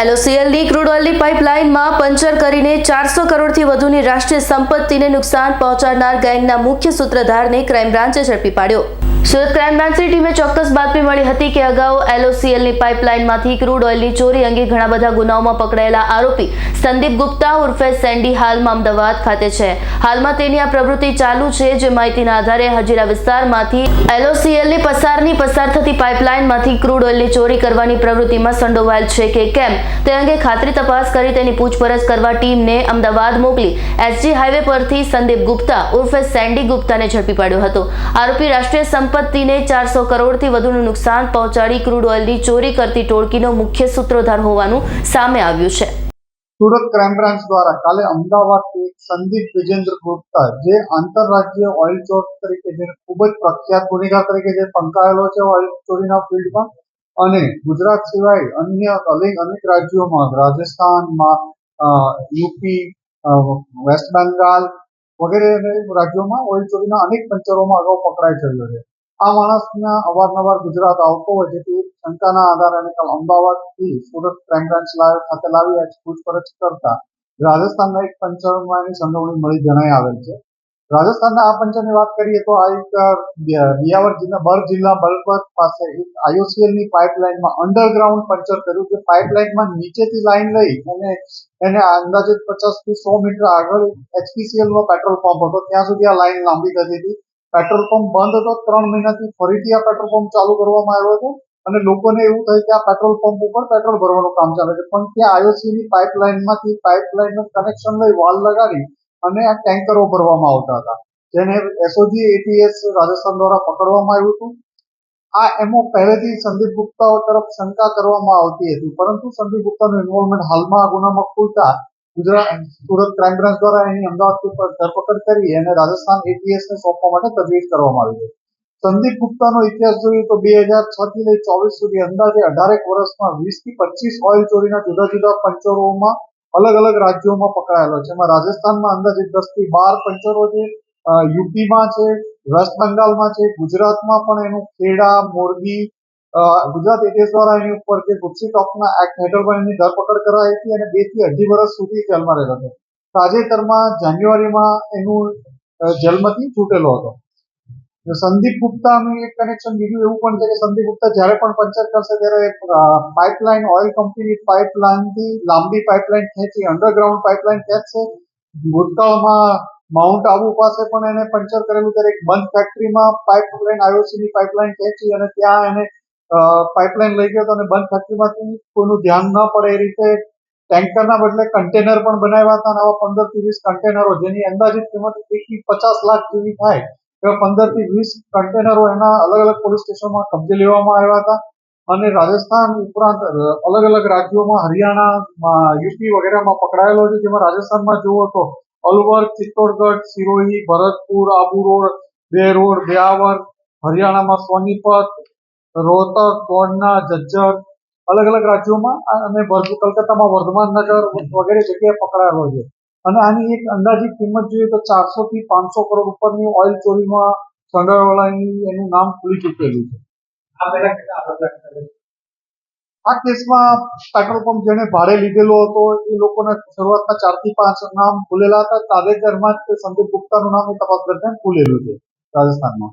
એલઓસીએલની crude ઓઇલની પાઇપલાઇનમાં puncture કરીને ચારસો કરોડથી વધુની રાષ્ટ્રીય સંપત્તિને નુકસાન પહોંચાડનાર ગેંગના મુખ્ય સૂત્રધારને ક્રાઇમ બ્રાન્ચે ઝડપી પાડ્યો. સુરત ક્રાઇમ બ્રાન્ચની ટીમે ચોક્કસ બાતમી મળી હતી કે અગાઉ એલઓસીએલની પાઇપલાઇનમાંથી ક્રૂડ ઓઇલની ચોરી અંગે ઘણા બધા ગુનાઓમાં પકડાયેલા આરોપી સંદીપ ગુપ્તા ઉર્ફે સેન્ડી હાલમાં અમદાવાદ ખાતે છે. હાલમાં તેની આ પ્રવૃત્તિ ચાલુ છે જે માહિતીના આધારે હજીરા વિસ્તારમાંથી એલઓસીએલની પસારની પસાર થતી પાઇપલાઇનમાંથી ક્રૂડ ઓઇલની ચોરી કરવાની પ્રવૃત્તિમાં સંડોવાયેલ છે કે કેમ? તે અંગે ખાતરી તપાસ કરી તેની પૂછપરછ કરવા ટીમને અમદાવાદ મોકલી એસજી હાઈવે પરથી સંદીપ ગુપ્તા ઉર્ફે સેન્ડી ગુપ્તાને ઝડપી પાડ્યો હતો. આરોપી રાષ્ટ્રીય સંપત્તિને ચારસો કરોડથી વધુનું નુકસાન પહોંચાડી ક્રૂડ ઓઇલની ચોરી કરતી ટોળકીનો મુખ્ય સૂત્રધાર હોવાનું સામે આવ્યું છે. સુરત ક્રાઇમ બ્રાન્ચ દ્વારા કાલે અમદાવાદથી એક સંદીપ વિજેન્દ્ર ગુપ્તા, જે આંતરરાજ્ય ઓઇલ ચોર તરીકે જે ખૂબ જ પ્રખ્યાત ગુનેગાર તરીકે જે પંકાયેલો છે ઓઇલ ચોરીના ફિલ્ડમાં, અને ગુજરાત સિવાય અન્ય અનેક અનેક રાજ્યોમાં, રાજસ્થાનમાં યુપી વેસ્ટ બેંગાલ વગેરે રાજ્યોમાં ઓઇલ ચોરીના અનેક પંચરોમાં અગાઉ પકડાઈ ચડ્યો છે. આ માણસના અવારનવાર ગુજરાત આવતો હોય જેથી શંકાના આધારે અને અમદાવાદથી સુરત ક્રાઇમ બ્રાન્ચ ખાતે લાવી પૂછપરછ કરતા રાજસ્થાનના એક પંચરમાં એની સંડોવણી મળી જણાઈ આવેલ છે. રાજસ્થાનના આ પંચરની વાત કરીએ તો આ એક બિયાવર જિલ્લા બર જિલ્લા, બલપત પાસે એક આઈઓસીએલની પાઇપલાઇનમાં અંડરગ્રાઉન્ડ પંચર કર્યું જે પાઇપલાઇનમાં નીચેથી લાઈન લઈ અને એને અંદાજે પચાસથી સો મીટર આગળ એચપીસીએલ નો પેટ્રોલ પંપ હતો. ત્યાં સુધી આ લાઈન લાંબી થતી હતી. પેટ્રોલ પંપ બંધ હતો, ત્રણ મહિનાથી ફરીથી આ પેટ્રોલ પંપ ચાલુ કરવામાં આવ્યો હતો. અને લોકોને એવું થયું કે આ પેટ્રોલ પંપ ઉપર પેટ્રોલ ભરવાનું કામ ચાલે છે. પણ ત્યાં આયોસી ની પાઇપલાઇનમાંથી પાઇપલાઇન કનેક્શન લઈ વાલ લગાડી અને આ ટેન્કરો ભરવામાં આવતા હતા. જેને એસઓજી એટીએસ રાજસ્થાન દ્વારા પકડવામાં આવ્યું હતું. આ એમો પહેલેથી સંદીપ ગુપ્તા તરફ શંકા કરવામાં આવતી હતી. પરંતુ સંદીપ ગુપ્તાનું ઇન્વોલ્વમેન્ટ હાલમાં આ ગુનામાં ખુલતા ગુજરાત સુરત ક્રાઇમ બ્રાન્ચ દ્વારા એની અમદાવાદથી પર ધરપકડ કરી અને રાજસ્થાન એટીએસ ને સોંપવા માટે તજવીજ કરવામાં આવી છે. સંદીપ ગુપ્તાનો ઇતિહાસ જોઈએ તો બે હજાર છ થી લઈ ચોવીસ સુધી અંદાજે અઢારેક વર્ષમાં વીસથી પચીસ ઓઇલ ચોરીના જુદા જુદા પંચરોમાં અલગ અલગ રાજ્યોમાં પકડાયેલો છે. એમાં રાજસ્થાનમાં અંદાજે દસથી બાર પંચરો છે યુપીમાં છે, વેસ્ટ બંગાળમાં છે, ગુજરાતમાં પણ એનું ખેડા, મોરબી ગુજરાત એટીએસ દ્વારા એની ઉપર જે ગુપ્સી ટોકના એક્ટ હેઠળ પણ એની ધરપકડ કરાઈ હતી અને બેથી અઢી વર્ષ સુધી જેલમાં રહેલો હતો. તાજેતરમાં જાન્યુઆરીમાં એનું જેલમાંથી છૂટેલો હતો. સંદીપ ગુપ્તાનું એક કનેક્શન બીજું એવું પણ છે કે સંદીપ ગુપ્તા જ્યારે પણ પંચર કરશે ત્યારે પાઇપલાઇન ઓઇલ કંપની પાઇપલાઇનથી લાંબી પાઇપલાઇન ખેંચી અંડરગ્રાઉન્ડ પાઇપલાઇન ખેંચશે. ભૂતકાળમાં માઉન્ટ આબુ પાસે પણ એને પંચર કરેલું ત્યારે એક બંધ ફેક્ટરીમાં પાઇપલાઇનની પાઇપલાઇન ખેંચી અને ત્યાં એને પાઇપલાઇન લઈ ગયો હતો અને બંધ ફેક્ટરીમાંથી કોઈનું ધ્યાન ન પડે એ રીતે ટેન્કરના બદલે કન્ટેનર પણ બનાવ્યા હતા અને આવા પંદરથી વીસ કન્ટેનરો જેની અંદાજિત કિંમત એકથી પચાસ લાખ જેવી થાય, એવા પંદરથી વીસ કન્ટેનરો એના અલગ અલગ પોલીસ સ્ટેશનમાં કબજે લેવામાં આવ્યા હતા. અને રાજસ્થાન ઉપરાંત અલગ અલગ રાજ્યોમાં હરિયાણા યુપી વગેરેમાં પકડાયેલો છે. જેમાં રાજસ્થાનમાં જુઓ તો અલવર, ચિત્તોડગઢ સિરોહી ભરતપુર, આબુ રોડ બે રોડ બ્યાવર હરિયાણામાં સોનીપત રોહતક કોડના જજ્જર અલગ અલગ રાજ્યોમાં અને કલકત્તામાં વર્ધમાન નગર વગેરે જગ્યાએ પકડાયેલો છે. અને આની એક અંદાજિત કિંમત જોઈએ તો ચારસો થી પાંચસો કરોડ ઉપરની ઓઇલ ચોરીમાં સંડોવાળાની એનું નામ ખુલી ચૂકેલું છે. આ કેસમાં પેટ્રોલ પંપ જેને ભાડે લીધેલો હતો એ લોકોને શરૂઆતમાં ચારથી પાંચ નામ ખુલેલા હતા. તાજેતરમાં જ સંદીપ ગુપ્તાનું નામ એ તપાસ દરમિયાન ખુલેલું છે રાજસ્થાનમાં.